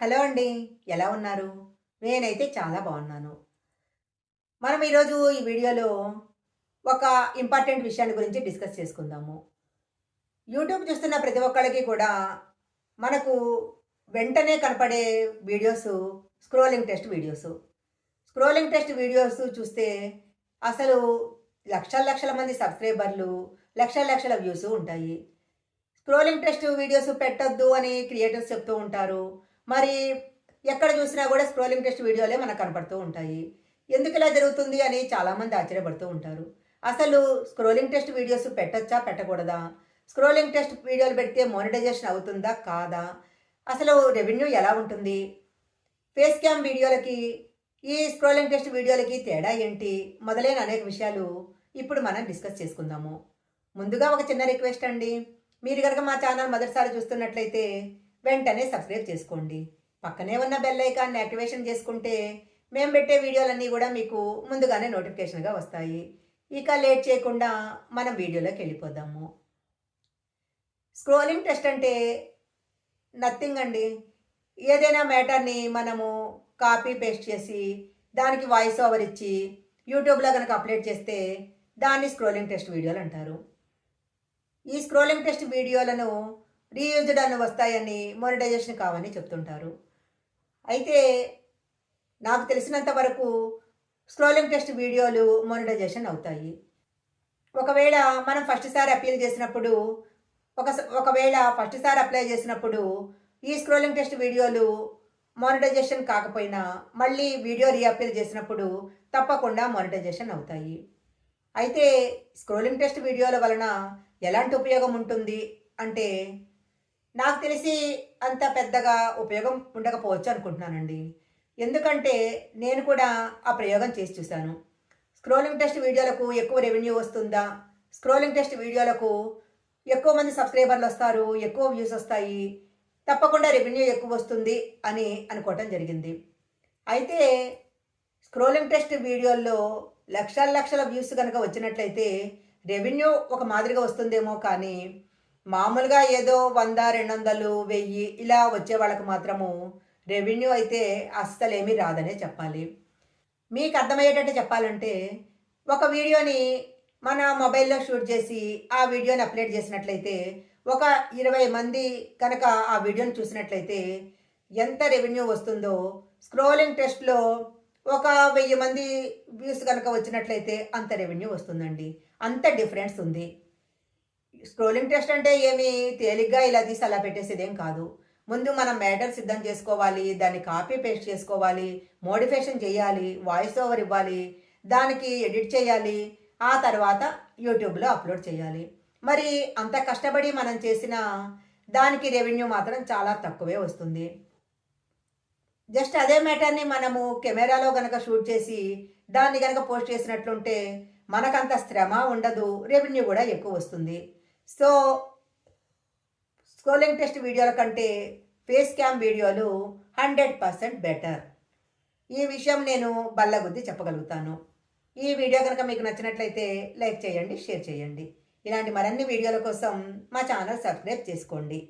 Hello అండి ఎలా ఉన్నారు? నేనైతే చాలా బాగున్నాను. మనం ఈరోజు ఈ వీడియోలో ఒక ఇంపార్టెంట్ విషయాన్ని గురించి డిస్కస్ చేసుకుందాము. యూట్యూబ్ చూస్తున్న ప్రతి ఒక్కళ్ళకి కూడా మనకు వెంటనే కనపడే videos scrolling test videos. Scrolling test videos చూస్తే అసలు లక్షల లక్షల మంది సబ్స్క్రైబర్లు లక్షల లక్షల వ్యూస్ ఉంటాయి. స్క్రోలింగ్ టెస్ట్ వీడియోస్ పెట్టొద్దు అని క్రియేటర్స్ చెప్తూ ఉంటారు. మరి ఎక్కడ చూసినా కూడా స్క్రోలింగ్ టెస్ట్ వీడియోలే మనకు కనపడుతూ ఉంటాయి. ఎందుకు ఇలా జరుగుతుంది అని చాలామంది ఆశ్చర్యపడుతూ ఉంటారు. అసలు స్క్రోలింగ్ టెస్ట్ వీడియోస్ పెట్టచ్చా పెట్టకూడదా? స్క్రోలింగ్ టెస్ట్ వీడియోలు పెడితే మోనిటైజేషన్ అవుతుందా కాదా? అసలు రెవెన్యూ ఎలా ఉంటుంది? ఫేస్ క్యామ్ వీడియోలకి ఈ స్క్రోలింగ్ టెస్ట్ వీడియోలకి తేడా ఏంటి? మొదలైన అనేక విషయాలు ఇప్పుడు మనం డిస్కస్ చేసుకుందాము. ముందుగా ఒక చిన్న రిక్వెస్ట్ అండి. మీరు కనుక మా ఛానల్ మొదటిసారి చూస్తున్నట్లయితే వెంటనే సబ్స్క్రైబ్ చేసుకోండి. పక్కనే ఉన్న బెల్ ఐకాన్ని యాక్టివేషన్ చేసుకుంటే మేము పెట్టే వీడియోలన్నీ కూడా మీకు ముందుగానే నోటిఫికేషన్గా వస్తాయి. ఇక లేట్ చేయకుండా మనం వీడియోలోకి వెళ్ళిపోదాము. స్క్రోలింగ్ టెస్ట్ అంటే నథింగ్ అండి. ఏదైనా మ్యాటర్ని మనము కాపీ పేస్ట్ చేసి దానికి వాయిస్ ఓవర్ ఇచ్చి యూట్యూబ్లో కనుక అప్లోడ్ చేస్తే దాన్ని స్క్రోలింగ్ టెస్ట్ వీడియోలు అంటారు. ఈ స్క్రోలింగ్ టెస్ట్ వీడియోలను రీయూజ్డ్ అని వస్తాయని మోనిటైజేషన్ కావని చెప్తుంటారు. అయితే నాకు తెలిసినంత వరకు స్క్రోలింగ్ టెస్ట్ వీడియోలు మోనిటైజేషన్ అవుతాయి. ఒకవేళ మనం ఫస్ట్ సారి అప్పీల్ చేసినప్పుడు ఒక ఒకవేళ ఫస్ట్ సారి అప్లై చేసినప్పుడు ఈ స్క్రోలింగ్ టెస్ట్ వీడియోలు మానిటైజేషన్ కాకపోయినా మళ్ళీ వీడియో రీఅప్పీల్ చేసినప్పుడు తప్పకుండా మానిటైజేషన్ అవుతాయి. అయితే స్క్రోలింగ్ టెస్ట్ వీడియోల వలన ఎలాంటి ఉపయోగం ఉంటుంది అంటే నాకు తెలిసి అంత పెద్దగా ఉపయోగం ఉండకపోవచ్చు అనుకుంటున్నానండి. ఎందుకంటే నేను కూడా ఆ ప్రయోగం చేసి చూశాను. స్క్రోలింగ్ టెస్ట్ వీడియోలకు ఎక్కువ రెవెన్యూ వస్తుందా? స్క్రోలింగ్ టెస్ట్ వీడియోలకు ఎక్కువ మంది సబ్స్క్రైబర్లు వస్తారు ఎక్కువ వ్యూస్ వస్తాయి తప్పకుండా రెవెన్యూ ఎక్కువ వస్తుంది అని అనుకోవటం జరిగింది. అయితే స్క్రోలింగ్ టెస్ట్ వీడియోల్లో లక్షల లక్షల వ్యూస్ కనుక వచ్చినట్లయితే రెవెన్యూ ఒక మాదిరిగా వస్తుందేమో కానీ మామూలుగా ఏదో వంద రెండు వందలు వెయ్యి ఇలా వచ్చే వాళ్ళకు మాత్రము రెవెన్యూ అయితే అస్సలేమీ రాదనే చెప్పాలి. మీకు అర్థమయ్యేటట్టు చెప్పాలంటే ఒక వీడియోని మన మొబైల్లో షూట్ చేసి ఆ వీడియోని అప్లోడ్ చేసినట్లయితే ఒక ఇరవై మంది కనుక ఆ వీడియోని చూసినట్లయితే ఎంత రెవెన్యూ వస్తుందో స్క్రోలింగ్ టెస్ట్లో ఒక వెయ్యి మంది వ్యూస్ కనుక వచ్చినట్లయితే అంత రెవెన్యూ వస్తుందండి. అంత డిఫరెన్స్ ఉంది. స్క్రోలింగ్ టెస్ట్ అంటే ఏమి? తేలిగ్గా ఇలా తీసి అలా పెట్టేసేదేం కాదు. ముందు మనం మ్యాటర్ సిద్ధం చేసుకోవాలి దాన్ని కాపీ పేస్ట్ చేసుకోవాలి మోడిఫికేషన్ చేయాలి వాయిస్ ఓవర్ ఇవ్వాలి దానికి ఎడిట్ చేయాలి ఆ తర్వాత యూట్యూబ్లో అప్లోడ్ చేయాలి. మరి అంత కష్టపడి మనం చేసిన దానికి రెవెన్యూ మాత్రం చాలా తక్కువే వస్తుంది. జస్ట్ అదే మ్యాటర్ని మనము కెమెరాలో కనుక షూట్ చేసి దాన్ని కనుక పోస్ట్ చేసినట్లుంటే మనకంత శ్రమ ఉండదు రెవెన్యూ కూడా ఎక్కువ వస్తుంది. సో స్క్రోలింగ్ టెస్ట్ వీడియోల కంటే ఫేస్ క్యామ్ వీడియోలు హండ్రెడ్ పర్సెంట్ బెటర్ ఈ విషయం నేను బల్లగుద్ది చెప్పగలుగుతాను. ఈ వీడియో కనుక మీకు నచ్చినట్లయితే లైక్ చేయండి షేర్ చేయండి. ఇలాంటి మరిన్ని వీడియోల కోసం మా ఛానల్ సబ్స్క్రైబ్ చేసుకోండి.